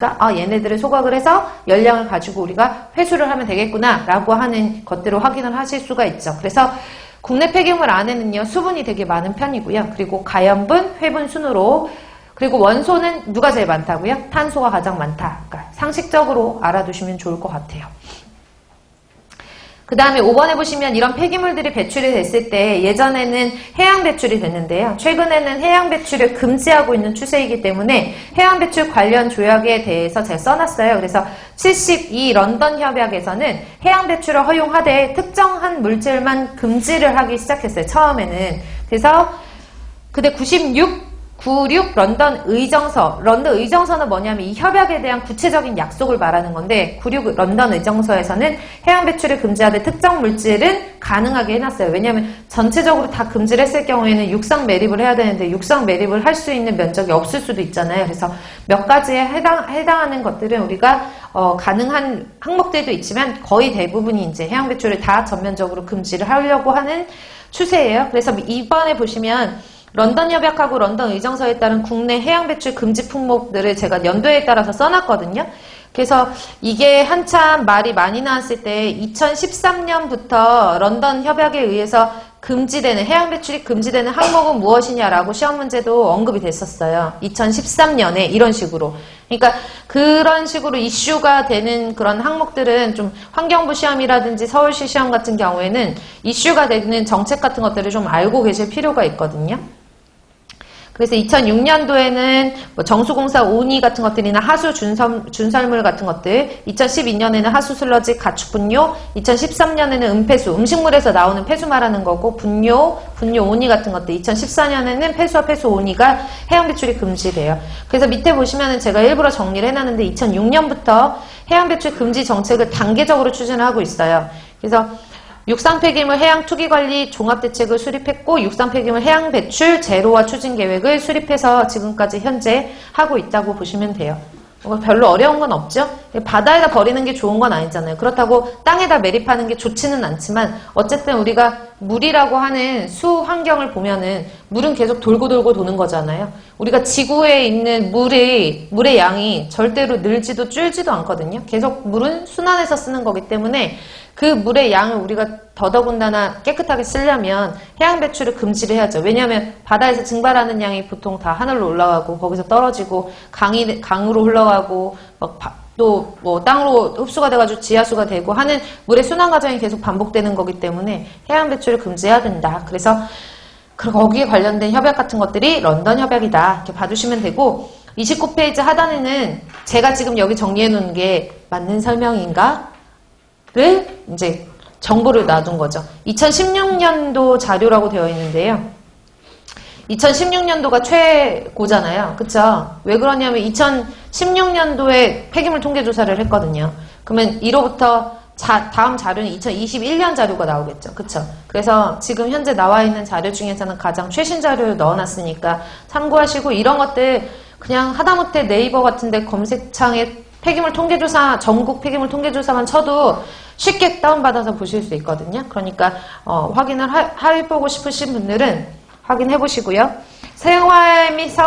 아, 얘네들을 소각을 해서 열량을 가지고 우리가 회수를 하면 되겠구나 라고 하는 것들을 확인을 하실 수가 있죠. 그래서 국내 폐기물 안에는요 수분이 되게 많은 편이고요. 그리고 가연분, 회분 순으로 그리고 원소는 누가 제일 많다고요? 탄소가 가장 많다. 그러니까 상식적으로 알아두시면 좋을 것 같아요. 그 다음에 5번에 보시면 이런 폐기물들이 배출이 됐을 때 예전에는 해양 배출이 됐는데요. 최근에는 해양 배출을 금지하고 있는 추세이기 때문에 해양 배출 관련 조약에 대해서 제가 써놨어요. 그래서 72 런던 협약에서는 해양 배출을 허용하되 특정한 물질만 금지를 하기 시작했어요. 처음에는. 그래서 근데 96 96 런던 의정서. 런던 의정서는 뭐냐면 이 협약에 대한 구체적인 약속을 말하는 건데 96 런던 의정서에서는 해양 배출을 금지하되 특정 물질은 가능하게 해놨어요. 왜냐하면 전체적으로 다 금지를 했을 경우에는 육상 매립을 해야 되는데 육상 매립을 할 수 있는 면적이 없을 수도 있잖아요. 그래서 몇 가지에 해당, 해당하는 것들은 우리가 어, 가능한 항목들도 있지만 거의 대부분이 이제 해양 배출을 다 전면적으로 금지를 하려고 하는 추세예요. 그래서 이번에 보시면 런던 협약하고 런던 의정서에 따른 국내 해양 배출 금지 품목들을 제가 연도에 따라서 써놨거든요. 그래서 이게 한참 말이 많이 나왔을 때 2013년부터 런던 협약에 의해서 금지되는 해양 배출이 금지되는 항목은 무엇이냐라고 시험 문제도 언급이 됐었어요. 2013년에 이런 식으로. 그러니까 그런 식으로 이슈가 되는 그런 항목들은 좀 환경부 시험이라든지 서울시 시험 같은 경우에는 이슈가 되는 정책 같은 것들을 좀 알고 계실 필요가 있거든요. 그래서 2006년도에는 뭐 정수공사 온이 같은 것들이나 하수 준설, 준설물 같은 것들, 2012년에는 하수 슬러지 가축 분뇨, 2013년에는 음폐수, 음식물에서 나오는 폐수 말하는 거고 분뇨, 분뇨 온이 같은 것들, 2014년에는 폐수와 폐수 온이가 해양 배출이 금지돼요. 그래서 밑에 보시면은 제가 일부러 정리를 해놨는데 2006년부터 해양 배출 금지 정책을 단계적으로 추진을 하고 있어요. 그래서 육상 폐기물 해양 투기 관리 종합 대책을 수립했고 육상 폐기물 해양 배출 제로화 추진 계획을 수립해서 지금까지 현재 하고 있다고 보시면 돼요. 뭐 별로 어려운 건 없죠. 바다에다 버리는 게 좋은 건 아니잖아요. 그렇다고 땅에다 매립하는 게 좋지는 않지만 어쨌든 우리가 물이라고 하는 수 환경을 보면은 물은 계속 돌고 돌고 도는 거잖아요. 우리가 지구에 있는 물의 물의 양이 절대로 늘지도 줄지도 않거든요. 계속 물은 순환해서 쓰는 거기 때문에 그 물의 양을 우리가 더더군다나 깨끗하게 쓰려면 해양 배출을 금지를 해야죠. 왜냐하면 바다에서 증발하는 양이 보통 다 하늘로 올라가고 거기서 떨어지고 강이 강으로 흘러가고 또뭐 땅으로 흡수가 돼가지고 지하수가 되고 하는 물의 순환 과정이 계속 반복되는 거기 때문에 해양 배출을 금지해야 된다. 그래서 거기에 관련된 협약 같은 것들이 런던 협약이다. 이렇게 봐주시면 되고 29페이지 하단에는 제가 지금 여기 정리해 놓은 게 맞는 설명인가? 를 이제 정보를 놔둔 거죠. 2016년도 자료라고 되어 있는데요. 2016년도가 최고잖아요. 그쵸? 왜 그러냐면 2016년도에 폐기물 통계 조사를 했거든요. 그러면 1호부터 자, 다음 자료는 2021년 자료가 나오겠죠. 그쵸? 그래서 지금 현재 나와 있는 자료 중에서는 가장 최신 자료를 넣어놨으니까 참고하시고 이런 것들 그냥 하다못해 네이버 같은데 검색창에 폐기물 통계조사, 전국 폐기물 통계조사만 쳐도 쉽게 다운받아서 보실 수 있거든요. 그러니까 어, 확인을 하, 해보고 싶으신 분들은 확인해 보시고요. 생활 및 사업